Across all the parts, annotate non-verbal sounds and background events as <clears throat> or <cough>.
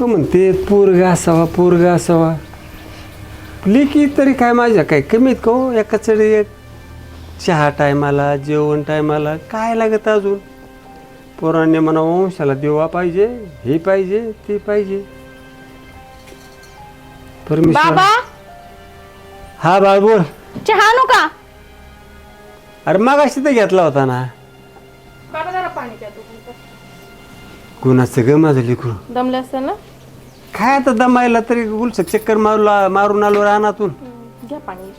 लोक म्हणते पोरगा असावा पोरगा असावा. लेकी तरी काय माझ्या काय कमीत का हो एका चढी एक चहा टायमाला जेवण टायमाला काय लागत अजून? पोरांनी म्हणा वंशाला देवा पाहिजे हे पाहिजे ते पाहिजे. परमेश्वर बाबा! हा बाळ बोल. चहा आणू का? अरे मगाशी तर घेतला होता ना. बाबा जरा पाणी द्या कुणाचं ग माझं लेकरू? दमले असेल ना? काय आता दमायला तरी उलस चक्कर मारू मारून आलो रानातून. घ्या पाणी.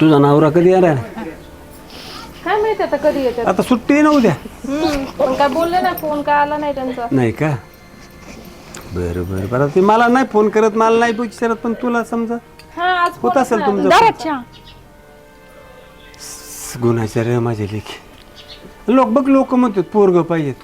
तुझा नवरा कधी येणार काय माहिती आता कधी येतात? आता सुट्टी नव्हत्या हम्म, पण काय बोलले ना फोन काय आला नाही त्यांचा. नाही का? बरं बरं बरं. ते मला नाही फोन करत मला नाही विचारत पण तुला समजा. हा आज होत असेल तुमचं दरा चहा. गुन्हाच्या रे माझे लेखी. लोक बघ लोक म्हणतात पोरग पाहिजेत.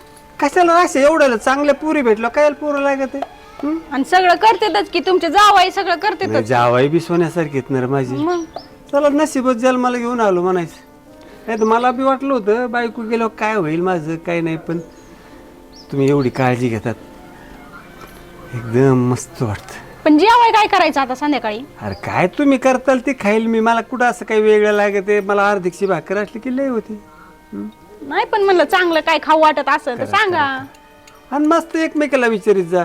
कशाला असे एवढ्याला चांगल्या पुरी भेटलं काय पोरं लागत आहे? हं? आणि सगळं करतेच की तुमचे जावाई सगळं करतेच नाही जावाई बी सोन्यासारखी आहेत ना रे माझी. मग? चला नशीबच जन्माला घेऊन आलो म्हणायचं. नाही तर मला बी वाटलं होतं बायको गेल्यावर काय होईल माझं काय नाही पण तुम्ही एवढी काळजी घेतात. एकदम मस्त वाटतं. पण जेवाय काय करायचं आता संध्याकाळी? अरे काय तुम्ही करताल ते खाईल मी. मला कुठं असं काही वेगळं लागत आहे? मला अर्धिकशी भाकर असली की लय होती. हं? नाही पण म्हणलं चांगलं काय खाऊ वाटत असं तर सांगा. आणि मस्त एकमेकाला विचारित जा.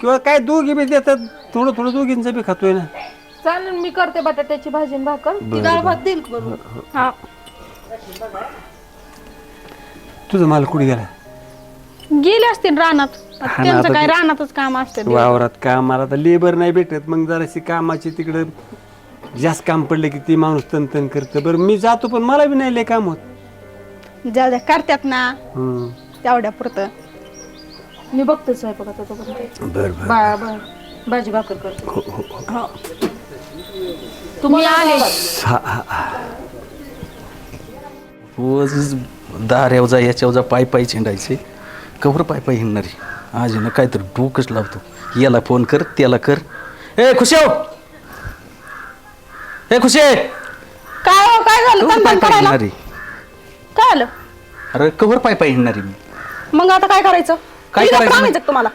किंवा काय दोघी बी देतात थोडं थोडं दोघींचं बी खातोय ना. चालेल मी करते बटाट्याची भाजी आणि भाकर. ती डाळ भात देईल हा. तुझं माल कुठे गेला? गेले असतील रानात. आता हा ना, त्यांचं आता काय ते- रानातच काम असते वावरात काम मला तर लेबर नाही भेटत. मग जराशी कामाची तिकडं जास्त काम पडलं की ती माणूस तन तन करतं. बरं मी जातो पण मला बी नाही लय काम होत. जाऊ द्या करतात ना हं. तेवढ्या पुरतं. मी बघते स्वयंपाकाचा तोपर्यंत. बरं बरं. बा- बा- भाजी भाकर करते हो, हो, हो. तुम्ही आले. हा, हा, हा. रोज दाऱ्यावर जा याच्यावर जा पाय पाय हिंडायचे कवर पाय पाय हिंडणारी. आज ना काहीतरी डोकंच लावतो. याला फोन कर त्याला कर. ए खुशी हो. ए खुशी. काय हो काय झालं? कवर तनतन पाय पाय करायला? हिंडणारी. काय आलं? अरे कवर पाय पाय हिंडणारी मी. मग आता काय करायचं? काय हिला करायचं? का तुम्हाला?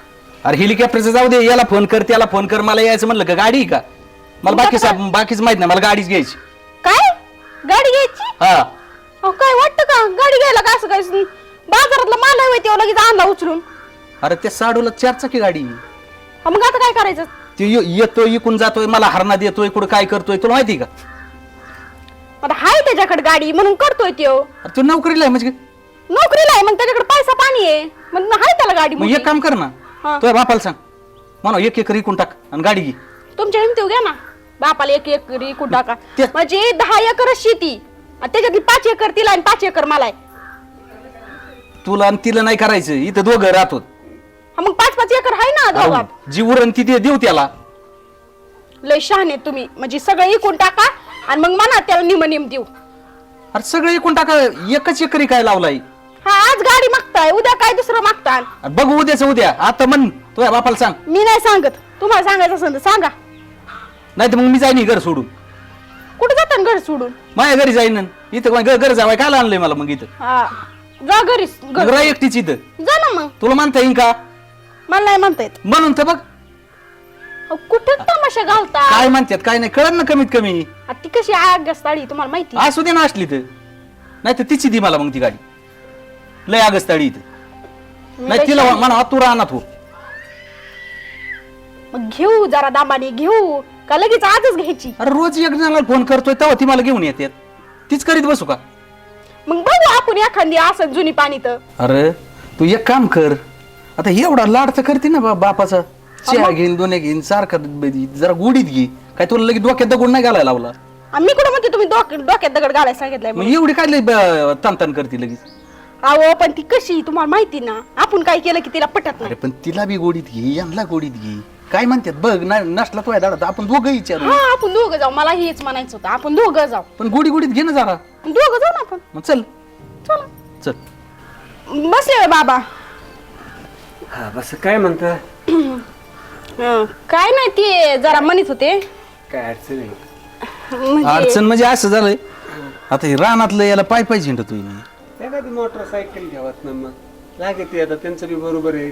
अरे हेलिकॉप्टरचं जाऊ दे याला फोन कर त्याला फोन कर मला यायचं म्हणलं का? गाडी आहे का? मला बाकी बाकीच माहीत नाही मला गाडीच घ्यायची. काय? गाडी घ्यायची? हा. अहो काय वाटतं का? गाडी घ्यायला का असं काय? बाजारातला माल आहे तेव्हा लगेच आणला उचलून. अरे त्या साडूला चार चाकी गाडी आहे. मग आता काय करायचं? ते ये- येतोय इकून जातोय मला हरणा देतोय कुठं काय करतोय तुला माहिती आहे का? आता हाय त्याच्याकडे गाडी म्हणून करतोय त्यो. अरे तू नोकरीला आहे म्हणजे? नोकरीला आहे मग त्याच्याकडे पैसा पाणी आहे. मग हाय त्याला गाडी मग मोठी. एक काम कर ना. हा. तुझ्या बापाला सांग. म्हणा एक एकर इकून टाक आणि गाडी घे. तुमच्या हिमतीव घ्या ना. बापाला एक एकर इकून टाका. ते- म्हणजे दहा एकर शेती. आणि त्याच्यातली पाच एकर तिला आणि पाच एकर मला आहे. तुला आणि तिला नाही करायचं. इथं दोघं राहतो हा, मग पाच पाच एकर आहे ना दोघात जी उरण ती दे- देऊ त्याला. लय शहाणे तुम्ही. म्हणजे सगळं इकून टाका आणि मग म्हणा त्याला निम निम देऊ. अरे सगळं इकून टाका. एकच एकरी काय लावलाय? हा आज गाडी मागताय उद्या काय दुसरं मागताय अरे बघू उद्याच उद्या. आता म्हण तुझ्या बापाला सांग. मी नाही सांगत. तुम्हाला सांगायचं असेल तर सांगा. नाही तर मग मी जाईन घर सोडून. कुठे जाता घर सोडून? माझ्या घरी जाईन इथं कोण घर घर जावाय काय आणलंय मला मग इथं. हा जा घरी. राह एकटीच इथं. जा ना मग. तुला म्हणता येईन का? मला नाही म्हणता येत. म्हणून तर बघ. अहो, कुठं तमाशा घालता? काय म्हणतात काय नाही कळत ना कमीत कमी. आ, ती कशी आगस्ताळी तुम्हाला माहिती असू दे ना असली तर. नाही तर तिची दी मला मग ती गाडी. लय आगस्ताळी इथं. नाही तिला म्हणा तू राहणार हो मग घेऊ जरा दामाने घेऊ. का लगेच आजच घ्यायची? अरे रोज एक जणाला फोन करतोय तेव्हा ती मला घेऊन येते. तीच करीत बसू का? मग बघू आपण एखादी असं जुनी पाणी तर. अरे तू एक काम कर. आता एवढा लाड तर करते ना बा बापाचा. चहा घेईन दोन घेईन सारखं ब- जरा गुडीत घे. काय तुला लगेच डोक्यात दगड नाही घालायला लावला? मी कुठं म्हणते तुम्ही डोक- डोक्यात दगड घालायला सांगितलंय मग म्हणून. एवढी काय लय ब- ताणताण करते लगेच. अहो पण ती कशी? तुम्हाला माहिती ना? आपण काय केलं की तिला पटत अरे नाही पण तिला बी गोडीत घे यांना गोडीत घे. काय म्हणतात बघ ना नसला तो दाडा आपण दोघं विचारू. हा आपण दोघं जाऊ. मला हेच म्हणायचं होतं. आपण दोघं जाऊ. पण गोडी गोडीत घे ना जरा. दोघं जाऊ ना आपण. मग चल. चला. चल. बसले होय बाबा. हा बस काय म्हणता? <clears throat> हं, काय नाही ते जरा म्हणत होते. काय अडचण नाही म्हणजे अडचण म्हणजे असं झालंय. आता हे रानातलं याला पाय पाय त्या काय एखादी मोटरसायकल घ्यावात ना मग. लागते आता त्यांचं बी बरोबर आहे.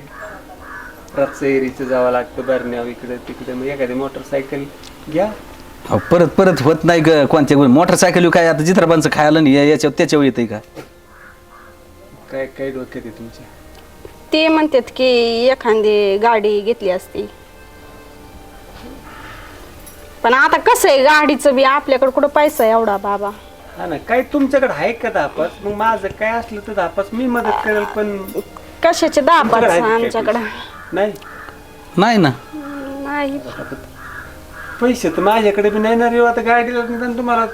रातचं एरीचं जावं लागतं बरण्याव इकडे तिकडे. मग एखादी मोटरसायकल घ्या. अहो, परत परत होत नाही ग कोणत्या मोटरसायकल काय आता जित्राबांचं खायला नाही या- याच्यावर त्याच्यावर येतंय का? काय काय डोक्यात आहे तुमच्या ते म्हणतात की एखादी गाडी घेतली असती. पण आता कसं आहे गाडीचं बी आपल्याकडे कुठं पैसा आहे एवढा बाबा. हा ना काय तुमच्याकडे आहे का धापास? मग माझं काय असलं तर धापास मी मदत करेल पण कशाचे दहा पाच तुमच्याकडे आहेत का आमच्याकडं? पैसे? नाही? नाही ना. नाही. पैसे तर माझ्याकडे बी नाही ना रे आता गाडीला निदान तुम्हाला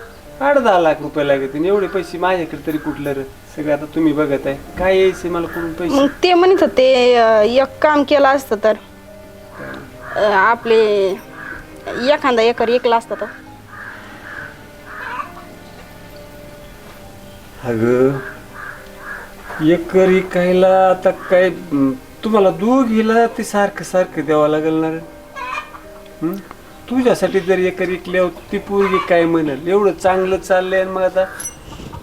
आठ दहा लाख रुपये लागतील. एवढे पैसे माझ्याकडे तरी कुठलं रे? सगळं आता तुम्ही बघत आहे. काय यायचे मला कुठून पैसे? मग ते म्हणत होते अं, एक काम केलं असतं तर अं, आपले एखादा एकर एकला असतं तर. अगं. एकर इकायला आता काय तुम्हाला दोघीला ते सारखं सारखं द्यावं लागेल ना रे. हं? तुझ्यासाठी जर एकर इकल्यावर ती पोरगी काय म्हणेल? एवढं चांगलं चाललंय आणि मग आता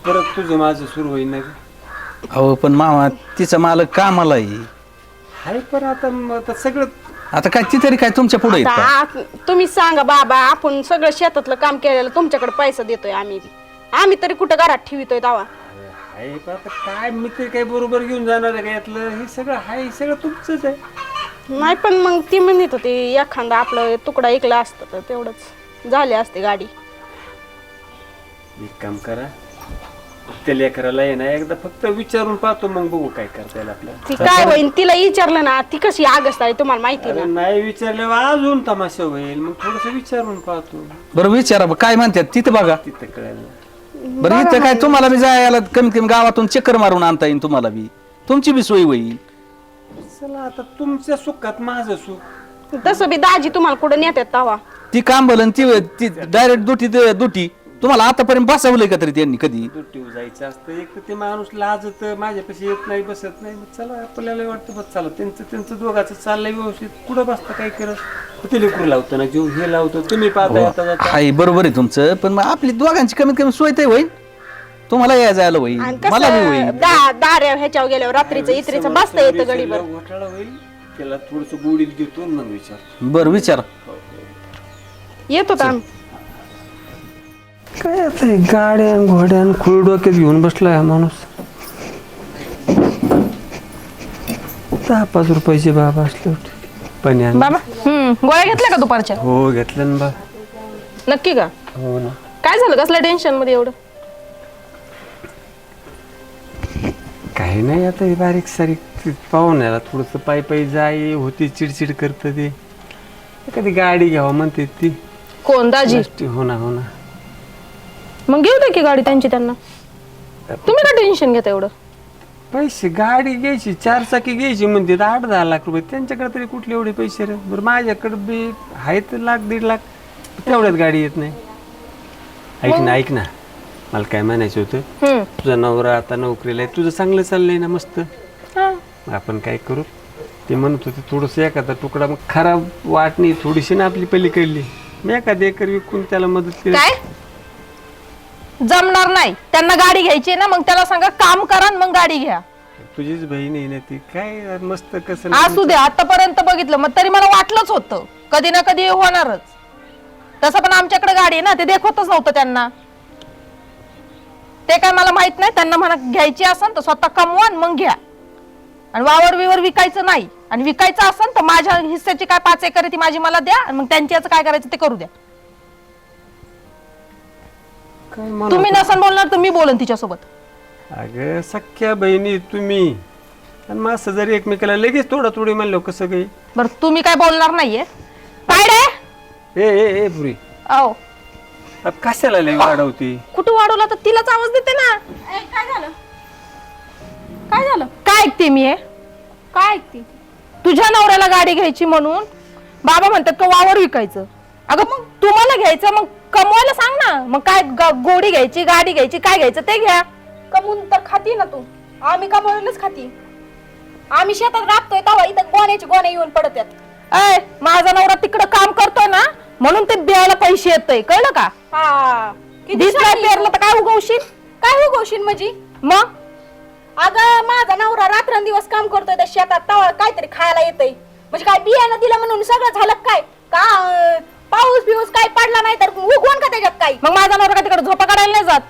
परत तुझं माझं सुरू होईल ना गं. अहो पण मामा तिचा मालक कामाला आहे. हाय पण आता मग आता सगळं आता काय ती तरी काय तुमच्यापुढे आता आहेत का आ- तुम्ही सांगा बाबा आपण सगळं शेतातलं काम केलेलं तुमच्याकडे पैसा देतोय आम्ही. बी आम्ही तरी कुठं घरात ठेवितोय तवा हाय पण आता काय मी तरी काय बरोबर घेऊन जाणार आहे का यातलं? हे सगळं हाय हे सगळं तुमचंच आहे. नाही पण मग ती म्हणत होती एखादा आपलं तुकडा ऐकला असतं तर तेवढंच झाले असते गाडी. एक काम करा त्या लेकराला आहे ना एकदा फक्त विचारून पाहतो मग बघू काय करता येईल आपल्याला ती काय होईल तिला विचारलं ना ती कशी आगस्त आहे तुम्हाला माहिती अरे ना? नाही विचारल्यावर अजून तमाशा होईल मग थोडस विचारून पाहतो. बरं विचारा बरं, काय म्हणतात तिथं बघा. तिथं कळेल. बरं इथं काय तुम्हाला बी जायला कमीत कमी गावातून चक्कर मारून आणता येईल तुम्हाला बी. तुमची बी सोय होईल. चला आता तुमच्या सुखात माझं सुख. तसं बी दाजी तुम्हाला कुठं नेतात तवा? ती काम बोलन ती ती डायरेक्ट दुटी दुटी. तुम्हाला आतापर्यंत बसवलंय का तरी त्यांनी कधी? दुट्टीवर जायचं असतं. एक तर ते माणूस लाजत माझ्यापाशी येत नाही बसत नाही. मग चला आपल्याला वाटतं बस चला. त्यांचं त्यांचं दोघाचं चाललंय व्यवस्थित. कुठं बसतं काय करत? ते लेकरू लावतं ना जीव हे लावतो. तुम्ही पाहता येता जाता. हाय बरोबर आहे तुमचं. पण मग आपली दोघांची कमीत कमी सोय ते होईल तुम्हाला या जायला होईल आणि मला बी कसं होईल दा दाऱ्या ह्याच्यावर गेल्यावर रात्रीचं इत्रीचं बसता येतं गडीवर घोटाळा होईल. त्याला थोडस गोडीत घेतो आणि मग विचार बरं विचारा. येत होता आम्ही. काय आता हे गाड्या आणि घोड्या आणि खुळ डोक्यात घेऊन बसला हा माणूस. दहा पाच रुपयाचे बाबा असले होते. पण या- बाबा हम्म गोळ्या घेतल्या का दुपारच्या? हो घेतलं ना बा. नक्की का? हो ना. काय झालं? कसल्या टेन्शनमध्ये एवढं? काही नाही आता हे बारीक सारीक ते पाहुण्याला थोडस पायी पायी जाई होती चिडचिड करत ते. एखादी गाडी घ्यावं म्हणते ती. कोण? दाजी? हो ना हो ना. मग घेऊ दे की गाडी त्यांची त्यांना. तुम्ही का टेन्शन घेता एवढं? पैसे गाडी घ्यायची चार चाकी घ्यायची म्हणते तर आठ दहा लाख रुपये. त्यांच्याकडे तरी कुठले एवढे पैसे रे? बरं माझ्याकडे बी आहेत लाख दीड लाख. तेवढ्यात गाडी येत नाही. ऐक ना ऐक ना. मला काय म्हणायचं होतं? हम्म. तुझा नवरा आता नोकरीला आहे तुझं चांगलं चाललंय ना मस्त? हा. आपण काय करू? ते म्हणत होते थोडंसं एखादा तुकडा मग खराब वाटणी थोडीशी ना आपली पलीकडली. मी एखादी एकर विकून त्याला मदत केली. काय? जमणार नाही. त्यांना गाडी घ्यायची आहे ना मग त्याला सांगा काम करा आणि मग गाडी घ्या. तुझीच बहीण आहे ना ती. काय मस्त कसं असू दे आतापर्यंत बघितलं मग तरी मला वाटलंच होतं. कधी ना कधी होणारच. तसं पण आमच्याकडे गाडी आहे ना ते देखवतच नव्हतं त्यांना. ते काय मला माहीत नाही त्यांना म्हणा घ्यायची असेल तर स्वतः कमवा आणि मग घ्या. आणि वावर विवर विकायचं नाही. आणि विकायचं असेल तर माझ्या हिस्स्याची काय पाच एकर आहे ती माझी मला द्या आणि मग त्यांची याचं काय करायचं ते करू द्या. काय म्हणत तुम्ही नसन बोलणार तर मी बोलन तिच्यासोबत. अगं सख्या बहिणी तुम्ही. आणि मग असं जरी एकमेकाला लगेच थोडा थोडी म्हणलो कसं काही? बरं तुम्ही काय बोलणार नाहीये. काय रे ए ए ए पुरी अहो अब कशाला लय वाढवती? कुठं वाढवला तर तिलाच आवाज देते ना. काय झालं? काय झालं? काय ऐकते मी हे? काय ऐकते? तुझ्या नवऱ्याला गाडी घ्यायची म्हणून बाबा म्हणतात का वावर विकायचं. अगं मग? तुम्हाला घ्यायचं मग कमवायला सांग ना. मग काय ग- गोडी घ्यायची गाडी घ्यायची काय घ्यायचं ते घ्या. कमवून तर खाती ना तू. आम्ही कमवलेलंच खाती. आम्ही शेतात राबतोय तेव्हा इथं गोण्याची गोण्या येऊन पडत्यात अय माझा नवरा तिकडं काम करतोय ना म्हणून ते द्यायला पैसे येतय. कळलं का? हा. किती पेरलं तर काय उगवशील? काय हो गोशीन म्हणजे? मग? अगं माझा नवरा रात्रंदिवस काम करतोय त्या शेतात तवा काहीतरी खायला येतंय. म्हणजे काय बियाणं दिलं म्हणून सगळं झालं काय? का अं, पाऊस बिऊस काय पडला नाही तर उगवण का त्याच्यात काही? मग माझा नवरा काय तिकडे झोपा काढायला नाही जात?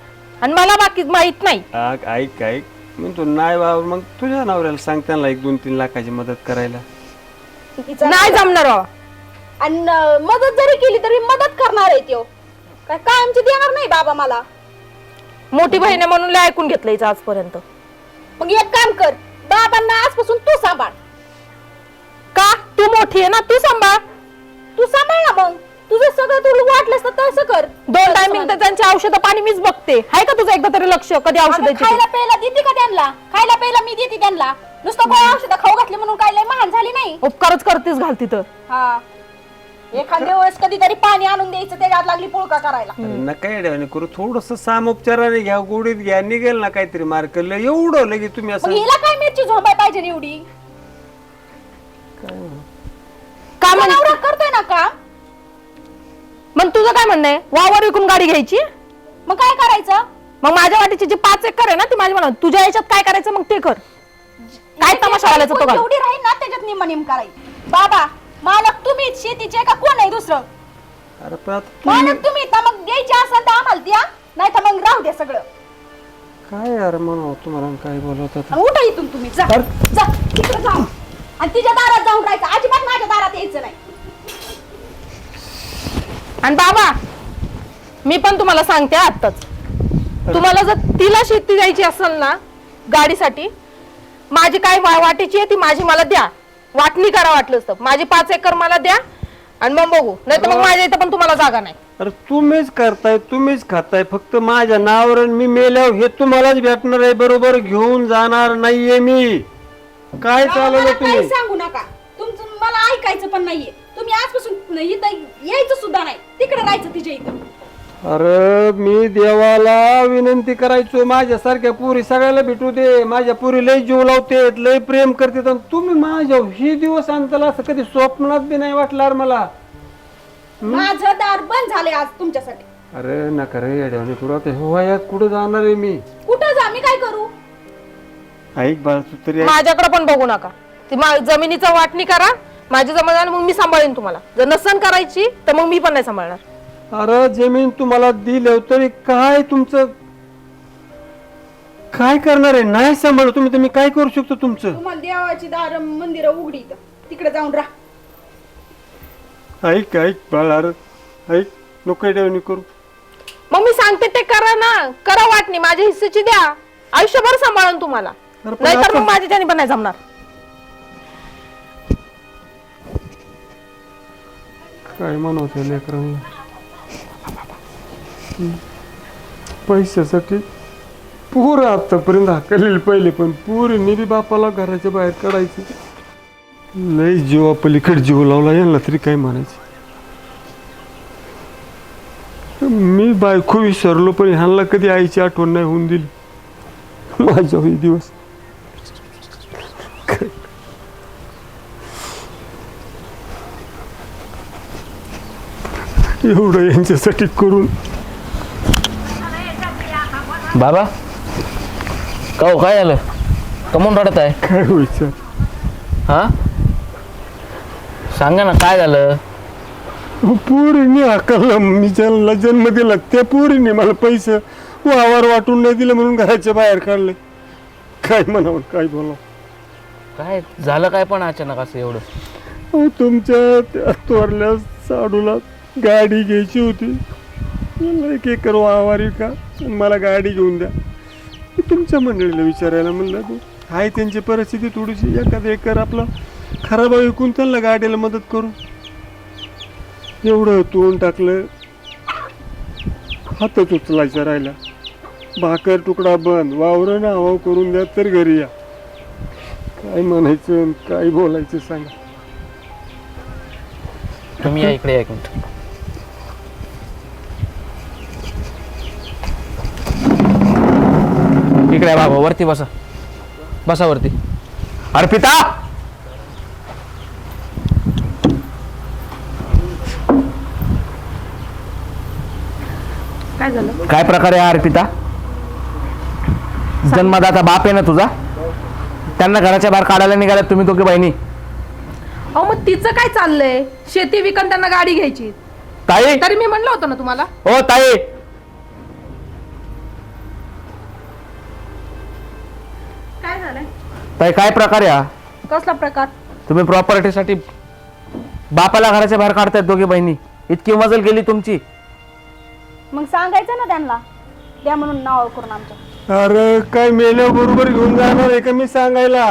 आणि मला बाकी माहीत नाही. आग ऐक ऐक. म्हणतो नाही बाबा मग तुझ्या नवऱ्याला सांग त्यांना एक दोन तीन लाखाची मदत करायला. तिचा नाही जमणार बाबा. आणि अं, मदत जरी केली तरी मदत करणार आहे त्यो. काय कायमची देणार नाही बाबा मला. मोठी बहीण आहे म्हणून लय ऐकून घेतलं हिचं आजपर्यंत. मग एक काम कर बाबांना आजपासून तू सांभाळ. का? तू मोठी आहे ना तू सांभाळ. तू सांभाळ ना मग. तुझं सगळं तुला वाटलंस तर तसं कर. दोन टायमिंग तर त्यांची औषधं पाणी मीच बघते. आहे का तुझं एकदा तरी लक्ष कधी अगं, औषधाची खायला प्यायला देते का त्यांना? खायला प्यायला मी देते त्यांना. नुसतं गोळ्या औषधं खाऊ घातली म्हणून काय लय महान झाली नाही? उपकारच करतेस घाल तिथं. हा. एखाद्या वेळेस कधीतरी पाणी आणून द्यायचं त्याच्यात लागली पुळका करायला. नका येड्यावानी करू थोडस सामोपचाराने घ्या गोडीत घ्या निघेल ना काहीतरी मार्क. एवढं लगे तुम्ही मग असं हिला काय मिरची झोपाय पाहिजे एवढी? मग तुझं काय म्हणणं आहे? वावर विकून गाडी घ्यायची? मग काय करायचं? मग माझ्या वाटीची जी पाच एकर आहे ना ती माझी म्हणा तुझ्या याच्यात काय करायचं मग ते कर. काय तमाशा घालायचा तो घाल जेवढी राहील ना त्याच्यात निम्मा निम करायची. बाबा मालक तुम्हीच शेतीचे का कोण आहे दुसरं? अरे पण आता तू मालक तुम्ही तर मग द्यायची असेल तर आम्हाला द्या नाही तर मग राहू द्या सगळं. काय यार म्हणू तुम्हाला काय बोलवत आता आणि उठा इथून तुम्ही जा जा तिकडे जा. आणि तिच्या दारात जाऊन राहायचं. अजिबात माझ्या दारात यायचं नाही. आणि बाबा मी पण तुम्हाला सांगते आत्ताच. तुम्हाला जर तिला शेती द्यायची असेल ना गाडीसाठी माझी काय वा- वाटेची आहे ती माझी मला द्या. वाटणी करा वाटलं तर. माझी पाच एकर मला द्या आणि मग बघू. नाही तर मग माझ्या इथं पण तुम्हाला जागा नाही. अरे तुम्हीच करताय तुम्हीच खाताय. फक्त माझ्या नावावर आणि मी मेल्यावर हे तुम्हालाच भेटणार आहे. बरोबर घेऊन जाणार नाहीये मी. काय मला चालवलं काही तुम्ही? सांगू नका. तुमचं मला ऐकायचं पण नाहीये. तुम्ही आजपासून इथं यायचं सुद्धा नाही. तिकडे राहायचं तिच्या इथं. अरे मी देवाला विनंती करायचो माझ्यासारख्या पुरी सगळ्याला भेटू दे. माझ्या पुरी लय जीव लावते लय प्रेम करते. आणि तुम्ही माझ्या ही दिवस आणताला असं कधी स्वप्नात बी नाही वाटणार मला. माझं दार बंद झाले आज तुमच्यासाठी. अरे नका रे येड्यावानी करू. आता ह्या वयात कुठं जाणार आहे मी? कुठं जा? मी काय करू? ऐक बाळ तू तरी ऐक. माझ्याकडे पण बघू नका. ती मा- जमिनीचं वाटणी करा. माझी जमा झाली मग मी सांभाळेन तुम्हाला. जर नसन करायची तर मग मी पण नाही सांभाळणार. अरे जमीन तुम्हाला दिलं तरी काय तुमचं काय करणार आहे? नाही सांभाळ तुम्ही तुम्ही काय करू शकतो तुमचं? तुम्हाला देवाची दार मंदिर उघडी इथं. तिकडे जाऊन राहा. ऐक ऐक बाळ अरे ऐक नको येड्यावानी करू. मग मी सांगते ते करा ना. करा वाटणी माझ्या हिस्सेची द्या. आयुष्यभर सांभाळून तुम्हाला. अरे पण नाहीतर मग माझ्या त्याने पण नाही जमणार. काय म्हणत लेकरांना? पैशासाठी पूर आतापर्यंत हाकलेली पहिले पण पूर निधी बापाला घराच्या बाहेर काढायचे. लय जीवा पलीकडे जीव लावला यांना तरी काय म्हणायचं? मी बायको विसरलो पण ह्यांना कधी आईची आठवण नाही होऊन दिली. माझ्या दिवस. एवढं यांच्यासाठी करून. बाबा का हो काय झालं? कमून रडत आहे? काय व्हायचं हा? सांगा ना काय झालं? पोरीने हाकलला मी ज्यांना जन्म दिला त्या पोरीने मला पैसे वावर वाटून नाही दिलं म्हणून घराच्या बाहेर काढले. काय म्हणावं काय बोलावं? काय झालं काय पण अचानक असं एवढं? अहो, तुमच्या त्या थोरल्या साडूला गाडी घ्यायची होती. म्हणलं एक एकर वाहवारी का मला गाडी घेऊन द्या. मी तुमच्या मंडळीला विचारायला म्हणलं तू आहे त्यांची परिस्थिती थोडीशी. एखादं एकर आपलं खराब विकून त्यांना गाडीला मदत करू. एवढं तोंड टाकलं. हातच उचलायचा राहिला. भाकर तुकडा बंद. वावरं हवा करून द्या तर घरी या. काय म्हणायचं काय बोलायचं सांगा. तुम्ही या इकडे एक मिनिट. इकडे या बाबा वरती बसा. बसा वरती. अर्पिता! काय झालं? काय प्रकार आहे अर्पिता? जन्मदाता बाप आहे ना तुझा? त्यांना घराच्या बाहेर काढायला निघाल्यात तुम्ही दोघे बहिणी? अहो मग तिचं काय चाललंय? शेती विकन त्यांना गाडी घ्यायची. ताई? तरी मी म्हणलं होतं ना तुम्हाला. हो ताई. ताई काय प्रकार आहे हा कसला प्रकार? तुम्ही प्रॉपर्टीसाठी बापाला घराच्या बाहेर काढतायत दोघे बहिणी. इतकी मजल गेली तुमची. मग सांगायचं ना त्यांना. द्या म्हणून नाव करून आमच्या अरे काय मेल्या बरोबर घेऊन जाणार आहे का मी सांगायला?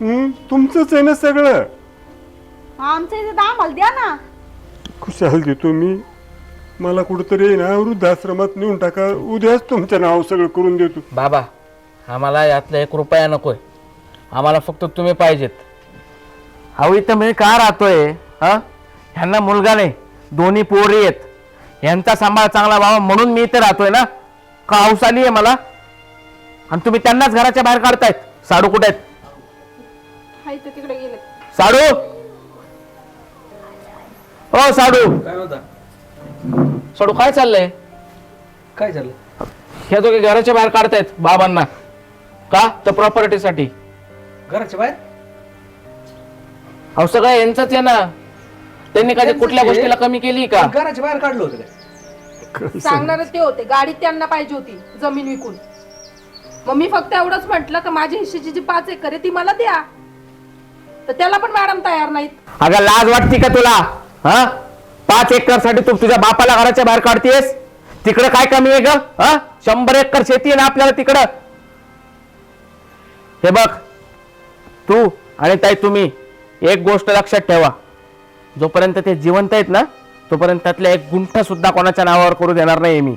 हं? तुमचंच आहे ना सगळं. आमचं इथे तर आम्हाला द्या ना. खुशाल देतो मी मला कुठंतरी आहे ना वृद्धाश्रमात नेऊन टाका. उद्याच तुमचं नाव सगळं करून देतो. बाबा आम्हाला यातला एक रुपया नकोय. आम्हाला फक्त तुम्ही पाहिजेत. अहो इथं मी का राहतोय? हा? ह्यांना मुलगा नाही दोन्ही पोरी आहेत. यांचा सांभाळ चांगला व्हावा म्हणून मी इथे राहतोय ना? का हौस आली आहे मला? आणि तुम्ही त्यांनाच घराच्या बाहेर काढतायत. साडू कुठे आहेत? हाय ते तिकडे गेले साडू? हो साडू. काय होता साडू काय चाललंय? काय झालं हे दोघे घराच्या बाहेर काढतायत बाबांना. का? तर प्रॉपर्टीसाठी घराच्या बाहेर? अहो सगळं यांचंच आहे ना. त्यांनी कधी कुठल्या आहे. गोष्टीला कमी केली का? घराच्या बाहेर काढलं होतं काय? सांगणार ते होते. गाडी त्यांना पाहिजे होती जमीन विकून. मग मी फक्त एवढंच म्हंटल का माझ्या हिस्सेची जी पाच एकर आहे ती मला द्या. तर त्याला पण मॅडम तयार नाहीत. अगं लाज वाटते का तुला? हा? पाच एकरसाठी तू तुझ्या बापाला घराच्या बाहेर काढतेस तिकडं काय कमी आहे ग? हा? शंभर एकर शेती आहे ना आपल्याला तिकडं? हे बघ तू आणि ताई तुम्ही एक गोष्ट लक्षात ठेवा. जोपर्यंत ते जिवंत आहेत ना तोपर्यंत त्यातल्या एक गुंठा सुद्धा कोणाच्या नावावर करू देणार नाही मी.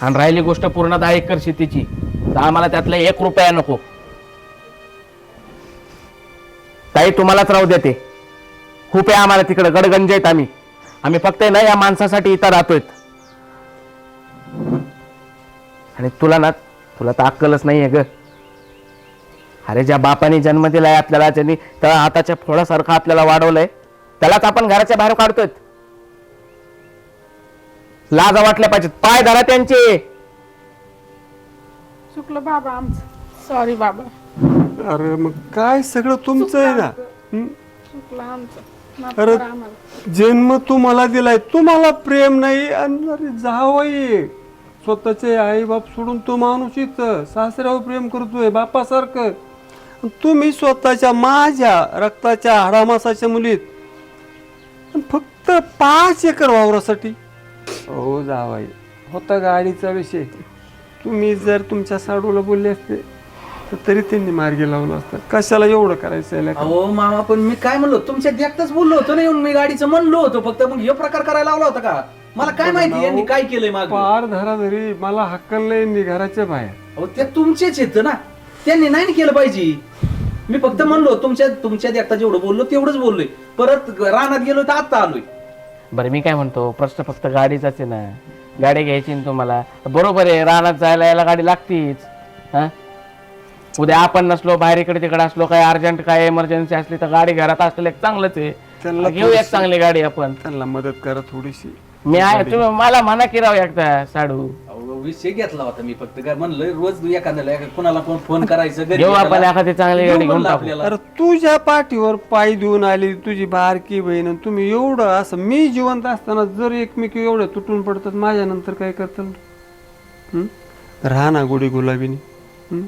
आणि राहिली गोष्ट पूर्ण दहा एकर शेतीची तर आम्हाला त्यातला एक रुपया नको. ताई तुम्हालाच राहू देते. खूप आहे आम्हाला तिकडे गडगंज आहेत आम्ही. आम्ही फक्त ना या माणसासाठी इथं राहतोय आणि तुला ना तुला तर अक्कलच नाहीये ग. अरे ज्या बापाने जन्म दिलाय आपल्याला ज्यांनी त्या हाताच्या फोडासारखं आपल्याला वाढवलंय त्यालाच आपण घराच्या बाहेर काढतोय. लाजा वाटल्या पाहिजेत. पाय धरा त्यांचे. चुकलं बाबा आमचं. सॉरी बाबा. अरे मग काय सगळं तुमचं आहे ना? हं? चुकलं आमचं. अरे जन्म तुम्हाला दिलाय तुम्हाला प्रेम नाही आणि अरे जावई. स्वतःचे आई बाप सोडून तो माणूस इथं सासऱ्यावर प्रेम करतोय बापासारखं. तुम्ही स्वतःच्या माझ्या रक्ताच्या हाडामासाच्या मुलीत फक्त पाच एकर वावरासाठी? हो जावाई होता गाडीचा विषय. तुम्ही जर तुमच्या साडूला बोलले असते तर तरी त्यांनी मार्गी लावला असता. कशाला एवढं करायचं आहे लेका? अहो मामा पण मी काय म्हणलो तुमच्या देखताच बोललो होतो ना येऊन मी गाडीचं म्हणलो होतो फक्त मग हे प्रकार करायला लावला होता का? मला काय माहिती यांनी काय केलंय माग? पार धरा धरी मला हक्कल नाही घराच्या बाहेर. अहो ते तुमचेच येत ना. त्यांनी नाही ना केलं पाहिजे. मी फक्त म्हणलो तुमच्या तुमच्या देखता जेवढं बोललो तेवढंच बोललोय. परत रानात गेलो तर आता आलोय. बरं मी काय म्हणतो प्रश्न फक्त गाडीचाच आहे ना. गाडी घ्यायची ना तुम्हाला. बरोबर आहे रानात जायला यायला गाडी लागतीच. हा? उद्या आपण नसलो बाहेर इकडे तिकडे असलो काय अर्जंट काय इमर्जन्सी असली तर गाडी घरात असलेलं एक चांगलंच आहे. घेऊ एक चांगली गाडी आपण. त्यांना मदत करा थोडीशी. मी आहे तुम्ही मला म्हणा की राव एकदा साडू. विषय घेतला होता मी फक्त. काय म्हणलं रोज एखाद्याला एका- कुणाला पण फोन करायचं घरी घेऊ आपण एखादा. एखादी चांगली घेऊ गाडी घेऊन म्हणलं टाकू. आपल्याला. अरे तुझ्या पाठीवर पाय देऊन आली तुझी बारकी बहीण आणि तुम्ही एवढं असं मी जिवंत असताना जर एकमेकी एवढ्या तुटून पडतात माझ्या नंतर काय करताल राहा ना गोडी गुलाबीनी. हं?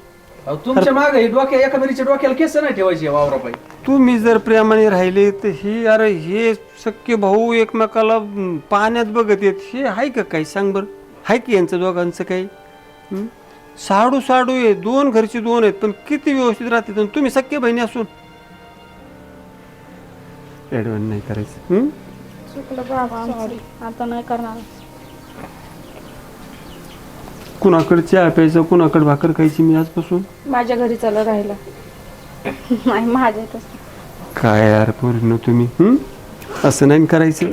अहो, तुमच्या मागे डोक्या एका मिरीच्या डोक्याला केस नाही ठेवायचे वावरा पाहिजे तुम्ही जर प्रेमाने राहिले तर ही अरे हे सख्खे भाऊ एकमेकाला हं, पाण्यात बघत येत हे आहे का काही? सांग बरं. आहे की यांचं दोघांचं काही? हं? साडू साडू आहे दोन घरचे दोन आहेत पण किती व्यवस्थित राहतात आणि तुम्ही सख्खे बहिणी असून. ऍडव्हान्स नाही करायचं. हं? चुकलं बाबा आमचं. आता नाही करणार. कुणाकडे चहा प्यायचं कुणाकडे भाकर खायची मी आजपासून? माझ्या घरी चला राहिला <laughs> नाही माझ्या इथंच. काय यार पूर्ण तुम्ही हं? असं नाही करायचं.